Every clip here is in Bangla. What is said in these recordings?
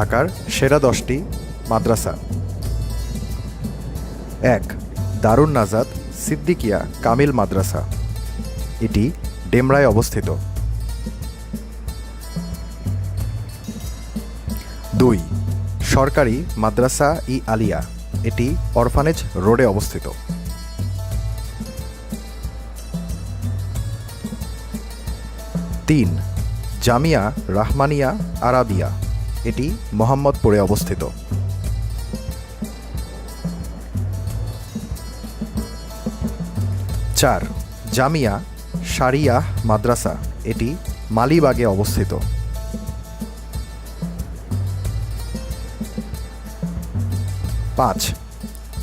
ঢাকার সেরা দশটি মাদ্রাসা। এক, দারুণ নাজাদ সিদ্দিকিয়া কামিল মাদ্রাসা। এটি ডেমরায় অবস্থিত। দুই, সরকারি মাদ্রাসা ই আলিয়া। এটি অরফানেজ রোডে অবস্থিত। তিন, জামিয়া রাহমানিয়া আরাবিয়া। এটি মোহাম্মদপুরে অবস্থিত। চার, জামিয়া শারিয়া মাদ্রাসা, এটি মালিবাগে অবস্থিত। পাঁচ,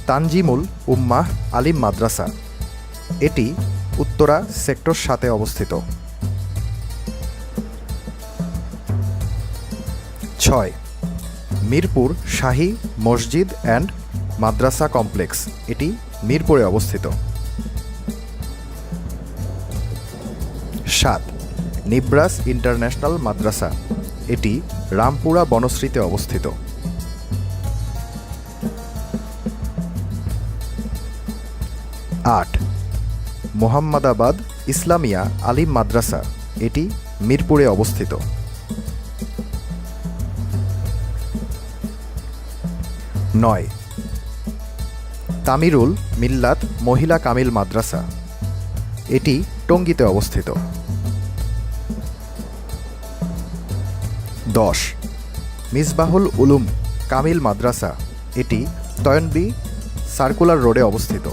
তানজিমুল উম্মাহ আলিম মাদ্রাসা, এটি উত্তরা সেক্টর সাথে অবস্থিত। ছয়। মিরপুর শাহী মসজিদ অ্যান্ড মাদ্রাসা কমপ্লেক্স, এটি মিরপুরে অবস্থিত। সাত, নিব্রাস ইন্টারন্যাশনাল মাদ্রাসা, এটি রামপুরা বনশ্রীতে অবস্থিত। আট, মোহাম্মদাবাদ ইসলামিয়া আলিম মাদ্রাসা, এটি মিরপুরে অবস্থিত। নয়। তামিরুল মিল্লাত মহিলা কামিল মাদ্রাসা। এটি টঙ্গীতে অবস্থিত। দশ। মিসবাহুল উলুম কামিল মাদ্রাসা। এটি তয়নবি সার্কুলার রোডে অবস্থিত।